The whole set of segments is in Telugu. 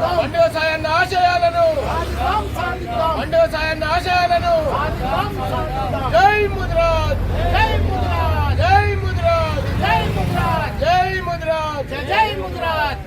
సాధిద్దాం. పండుగ సాయన్న ఆశయాలను. సాధిద్దాం సాధిద్దాం. పండుగ సాయన్న ఆశయాలను. జై ముద్రాజ్. జై ముద్రాజ్. జై ముద్రాజ్. జై ముద్రాజ్. జై ముద్రాజ్. జై జై ముద్రాజ్.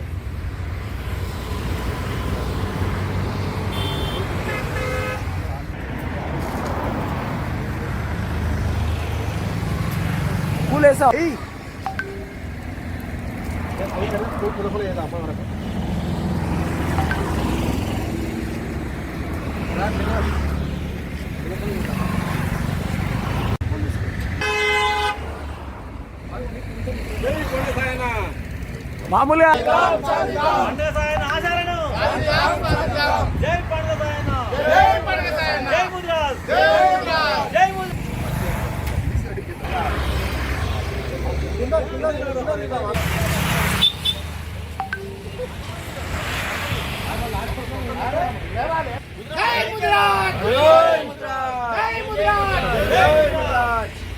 మామూలుగా జై పండుగ సాయన జై పండుగ సాయన్న జై ముద్రాజ్ జై ముద్రాజ్ జై ముద్రాజ్ జై ముద్రాజ్ జై ముద్రాజ్ జై ముద్రాజ్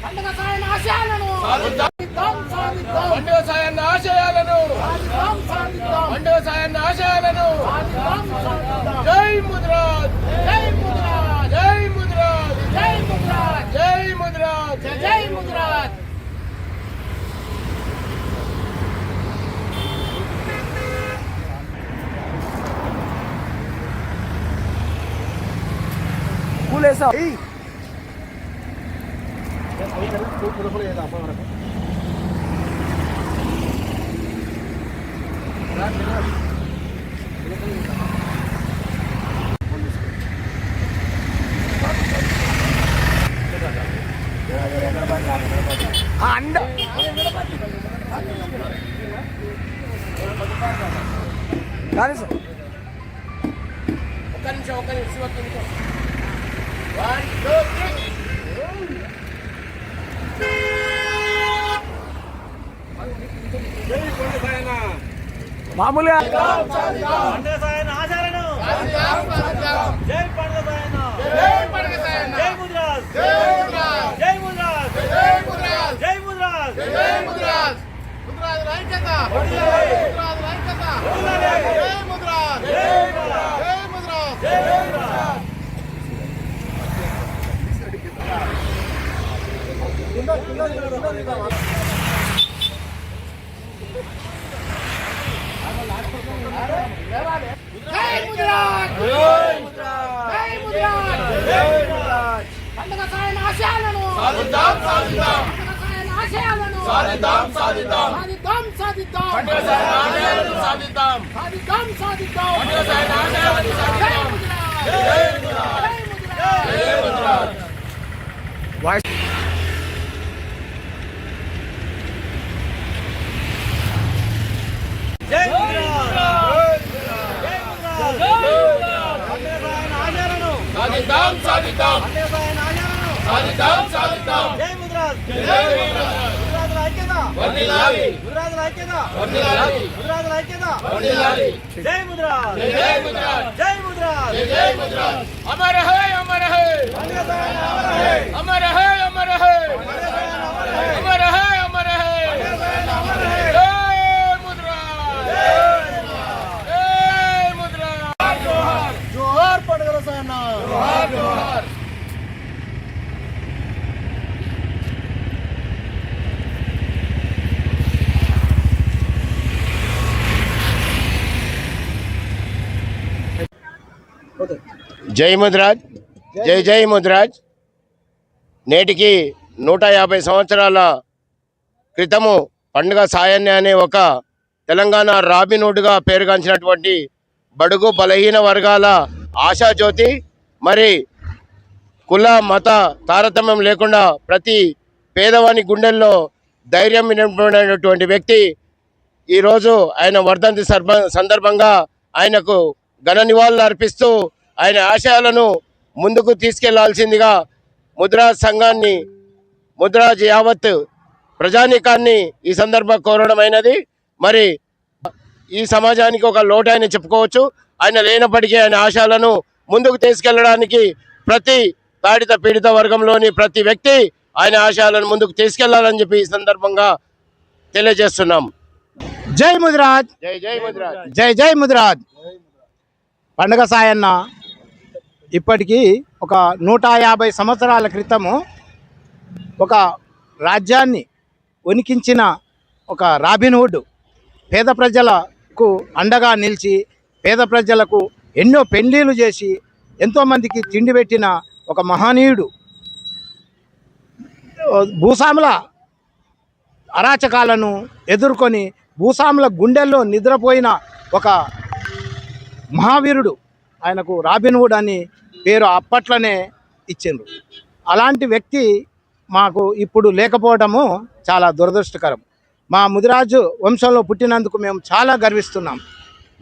పండుగ సాయన ఆశయాలను పూలేసా అండ కానీ సార్ ఒక్క నిమిషం ఒక్క నిమిషం మామూలుగా జై ముద్రాజ్ ముద్రాజ్ జై ముద్రాజ్ జై ముద్రాజ్ ముద్రాజ్ ఐక్యత ముద్రాజ్ ఐక్యత జై ముద్రాజ్ జై ముద్రాజ్ జై ముద్రాజ్ జై ముద్రాజ్ జై ముద్రాజ్ జై ముద్రాజ్ పండుగ సాయన ఆశయాలను సాధిద్దాం సాధిద్దాం పండుగ సాయన ఆశయాలను సాధిద్దాం సాధిద్దాం సాధిద్దాం సాధిద్దాం ఆశయాలను సాధిద్దాం సాధిద్దాం సాధిద్దాం పండుగ ఆశయాలను సాధిద్దాం జై ముద్రాజ్ జై ముద్రాజ్ జై ముద్రాజ్ వాయిస్ సాధిద్దాం సాధిద్దాం సాధిద్దాం సాధిద్దాం జై ముద్రాజ్. జై ముద్రాజ్. ముద్రాజ్ ఐక్యత వర్ధిల్లాలి ముద్రాజ్ ఐక్యత వర్ధిల్లాలి ముద్రాజ్ ఐక్యత వర్ధిల్లాలి జై ముద్రాజ్. జై ముద్రాజ్. జై అమర హై జై ముద్రాజ్. జై జై ముద్రాజ్. నేటికి నూట యాభై సంవత్సరాల క్రితము పండుగ సాయాన్య అనే ఒక తెలంగాణ రాబిన్హుడ్గా పేరుగాంచినటువంటి బడుగు బలహీన వర్గాల ఆశాజ్యోతి మరి కుల మత తారతమ్యం లేకుండా ప్రతి పేదవాని గుండెల్లో ధైర్యం నింపినటువంటి వ్యక్తి. ఈరోజు ఆయన వర్ధంతి సర్బ- సందర్భంగా ఆయనకు ఘన నివాళులు అర్పిస్తూ ఆయన ఆశయాలను ముందుకు తీసుకెళ్ళాల్సిందిగా ముద్రా సంఘాన్ని ముద్రాజ్ యావత్ ప్రజానీకాన్ని ఈ సందర్భంగా కోరడమైనది మరి ఈ సమాజానికి ఒక లోటు ఆయన చెప్పుకోవచ్చు. ఆయన లేనప్పటికీ ఆయన ఆశయాలను ముందుకు తీసుకెళ్ళడానికి ప్రతి తాడిత పీడిత వర్గంలోని ప్రతి వ్యక్తి ఆయన ఆశయాలను ముందుకు తీసుకెళ్ళాలని చెప్పి ఈ సందర్భంగా తెలియజేస్తున్నాం. జై ముదిరాజ్. జై జై ముదిరాజ్. జై జై ముదిరాజ్. పండగ సాయన్న. ఇప్పటికీ ఒక నూట యాభై సంవత్సరాల క్రితము ఒక రాజ్యాన్ని వణికించిన ఒక రాబిన్హుడ్ పేద ప్రజలకు అండగా నిలిచి పేద ప్రజలకు ఎన్నో పెళ్ళిళ్ళు చేసి ఎంతోమందికి తిండి పెట్టిన ఒక మహనీయుడు. భూస్వాముల అరాచకాలను ఎదుర్కొని భూస్వాముల గుండెల్లో నిద్రపోయిన ఒక మహావీరుడు ఆయనకు రాబిన్వుడ్ అని పేరు అప్పట్లోనే ఇచ్చిండ్రు. అలాంటి వ్యక్తి మాకు ఇప్పుడు లేకపోవడము చాలా దురదృష్టకరం. మా ముదిరాజు వంశంలో పుట్టినందుకు మేము చాలా గర్విస్తున్నాం.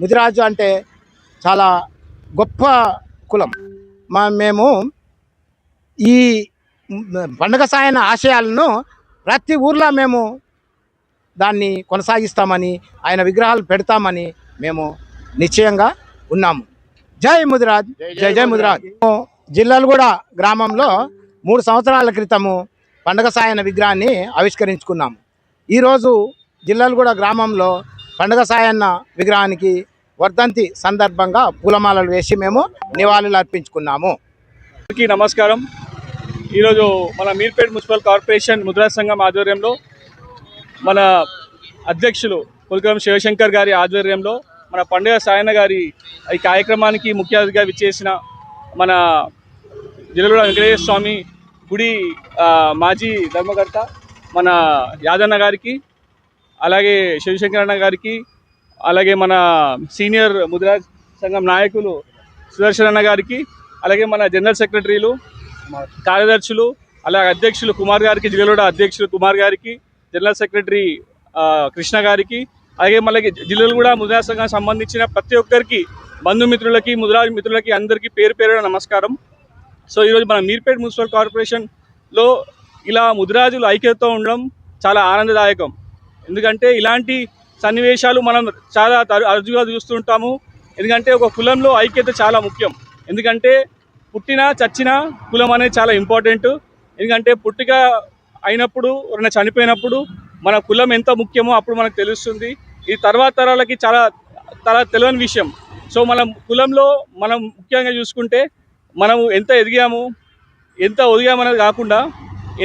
ముదిరాజు అంటే చాలా గొప్ప కులం. మా మేము ఈ పండగ సాయన ఆశయాలను ప్రతి ఊర్లో మేము దాన్ని కొనసాగిస్తామని ఆయన విగ్రహాలు పెడతామని మేము నిశ్చయంగా ఉన్నాము. జై ముదిరాజ్. జై జై ముదిరాజ్. జిల్లాలగూడ గ్రామంలో మూడు సంవత్సరాల క్రితము పండగ సాయన విగ్రహాన్ని ఆవిష్కరించుకున్నాము. ఈరోజు జిల్లాలగూడ గ్రామంలో పండగ సాయన్న విగ్రహానికి వర్ధంతి సందర్భంగా పూలమాలలు వేసి మేము నివాళులు అర్పించుకున్నాము. అందరికీ నమస్కారం. ఈరోజు మన మీర్పేట్ మున్సిపల్ కార్పొరేషన్ ముద్రా సంఘం ఆధ్వర్యంలో మన అధ్యక్షులు పులకరం శివశంకర్ గారి ఆధ్వర్యంలో మన పండుగ సాయన్న గారి ఈ కార్యక్రమానికి ముఖ్య అతిథిగా విచ్చేసిన మన జిల్లగూడ వెంకటేశ్వర స్వామి గుడి మాజీ ధర్మకర్త మన యాదన్న గారికి అలాగే శివశంకరన్న గారికి అలాగే మన సీనియర్ ముద్రా సంఘం నాయకులు సుదర్శన్ అన్న గారికి అలాగే మన జనరల్ సెక్రటరీలు కార్యదర్శులు అలాగే అధ్యక్షులు కుమార్ గారికి జిల్లాలోడ అధ్యక్షులు కుమార్ గారికి జనరల్ సెక్రటరీ కృష్ణ గారికి అలాగే మళ్ళీ జిల్లాలు కూడా ముద్రా సంఘానికి సంబంధించిన ప్రతి ఒక్కరికి బంధుమిత్రులకి ముద్రా మిత్రులకి అందరికీ పేరు పేరు నమస్కారం. సో ఈరోజు మన మీర్పేట్ మున్సిపల్ కార్పొరేషన్లో ఇలా ముదిరాజులు ఐక్యతతో ఉండడం చాలా ఆనందదాయకం. ఎందుకంటే ఇలాంటి సన్నివేశాలు మనం చాలా తరు- అరుదుగా చూస్తుంటాము ఎందుకంటే ఒక కులంలో ఐక్యత చాలా ముఖ్యం. ఎందుకంటే పుట్టినా చచ్చినా కులం అనేది చాలా ఇంపార్టెంట్. ఎందుకంటే పుట్టిక అయినప్పుడు ఎవరైనా చనిపోయినప్పుడు మన కులం ఎంత ముఖ్యమో అప్పుడు మనకు తెలుస్తుంది. ఈ తర్వాత తరాలకి చాలా చాలా తెలియని విషయం. సో మనం కులంలో మనం ముఖ్యంగా చూసుకుంటే మనము ఎంత ఎదిగాము ఎంత ఒదిగామనేది కాకుండా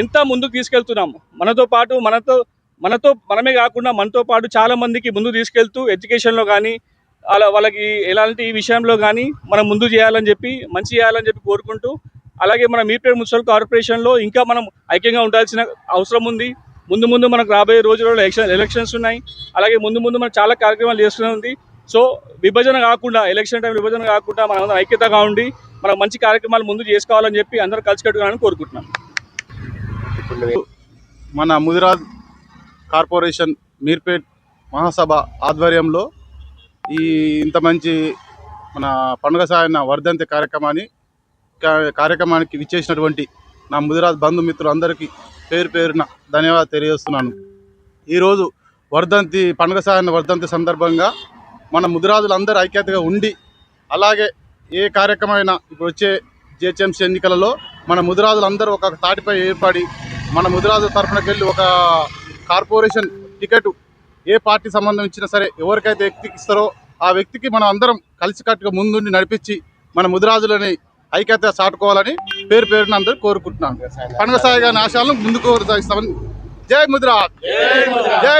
ఎంత ముందుకు తీసుకెళ్తున్నాము. మనతో పాటు మనతో మనతో మనమే కాకుండా మనతో పాటు చాలామందికి ముందు తీసుకెళ్తూ ఎడ్యుకేషన్లో కానీ అలా వాళ్ళకి ఎలాంటి విషయంలో కానీ మనం ముందు చేయాలని చెప్పి మంచి చేయాలని చెప్పి కోరుకుంటూ అలాగే మన మీర్పేట మున్సిపల్ కార్పొరేషన్లో ఇంకా మనం ఐక్యంగా ఉండాల్సిన అవసరం ఉంది. ముందు ముందు మనకు రాబోయే రోజులలో ఎలక్షన్ ఎలక్షన్స్ ఉన్నాయి. అలాగే ముందు ముందు మనం చాలా కార్యక్రమాలు చేస్తూనే ఉంది. సో విభజన కాకుండా ఎలక్షన్ టైం విభజన కాకుండా మనం ఐక్యతగా ఉండి మనం మంచి కార్యక్రమాలు ముందు చేసుకోవాలని చెప్పి అందరూ కలిసికట్టుగా కోరుకుంటున్నాం. మన ముదిరాజ్ కార్పొరేషన్ మీర్పేట్ మహాసభ ఆధ్వర్యంలో ఈ ఇంత మంచి మన పండుగ సాయన వర్ధంతి కార్యక్రమాన్ని కార్యక్రమానికి విచ్చేసినటువంటి నా ముదిరాజ్ బంధుమిత్రులు అందరికీ పేరు పేరున ధన్యవాదాలు తెలియజేస్తున్నాను. ఈరోజు వర్ధంతి పండుగ సాయన వర్ధంతి సందర్భంగా మన ముదిరాజులందరూ ఐక్యతగా ఉండి అలాగే ఏ కార్యక్రమమైన ఇప్పుడు వచ్చే జిహెచ్ఎంసీ ఎన్నికలలో మన ముదిరాజులందరూ ఒక తాటిపై ఏర్పడి మన ముదిరాజుల తరఫునకి వెళ్ళి ఒక కార్పొరేషన్ టికెట్ ఏ పార్టీ సంబంధం ఇచ్చినా సరే ఎవరికైతే వ్యక్తికి ఇస్తారో ఆ వ్యక్తికి మనం అందరం కలిసికట్టుగా ముందుండి నడిపించి మన ముదిరాజులని ఐక్యత చాటుకోవాలని పేరు పేరున అందరూ కోరుకుంటున్నాను పండుగ సాయి గారి ఆశయాలను ముందుకు జై ముద్ర జై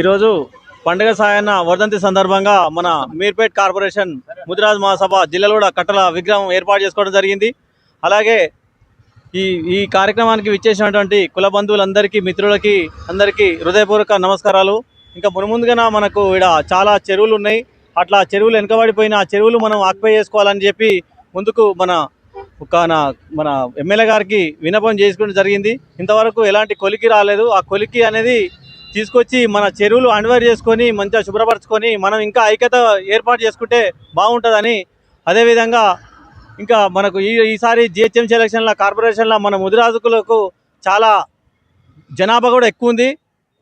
ఈరోజు పండుగ సాయన్న వర్ధంతి సందర్భంగా మన మీర్పేట్ కార్పొరేషన్ ముదిరాజ్ మహాసభ జిల్లాలో కట్టల విగ్రహం ఏర్పాటు చేసుకోవడం జరిగింది. అలాగే ఈ ఈ కార్యక్రమానికి విచ్చేసినటువంటి కుల బంధువులందరికీ మిత్రులకి అందరికీ హృదయపూర్వక నమస్కారాలు. ఇంకా మునుముందుగా మనకు ఇక్కడ చాలా చెరువులు ఉన్నాయి. అట్లా చెరువులు వెనుకబడిపోయిన ఆ చెరువులు మనం ఆక్పై చేసుకోవాలని చెప్పి ముందుకు మన ఒక నా- మన ఎమ్మెల్యే గారికి విన్నపం చేసుకోవడం జరిగింది. ఇంతవరకు ఎలాంటి కొలికి రాలేదు. ఆ కొలికి అనేది తీసుకొచ్చి మన చెరువులు అండవేర్ చేసుకొని మంచిగా శుభ్రపరచుకొని మనం ఇంకా ఐక్యత ఏర్పాటు చేసుకుంటే బాగుంటుందని అదేవిధంగా ఇంకా మనకు ఈ ఈసారి జిహెచ్ఎంసీ ఎలక్షన్ల కార్పొరేషన్ల మన ముదిరాజుకులకు చాలా జనాభా కూడా ఎక్కువ ఉంది.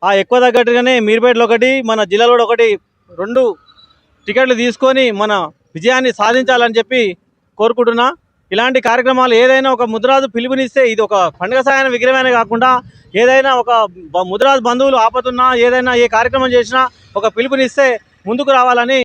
ఆ ఎక్కువ తగ్గట్టుగానే మీర్పేటలో ఒకటి మన జిల్లాలో ఒకటి రెండు టికెట్లు తీసుకొని మన విజయాన్ని సాధించాలని చెప్పి కోరుకుంటున్నా. ఇలాంటి కార్యక్రమాలు ఏదైనా ఒక ముద్రాజు పిలుపునిస్తే ఇది ఒక పండుగ సాయన విగ్రహమైన కాకుండా ఏదైనా ఒక ముద్రాజు బంధువులు ఆపతున్నా ఏదైనా ఏ కార్యక్రమం చేసినా ఒక పిలుపునిస్తే ముందుకు రావాలని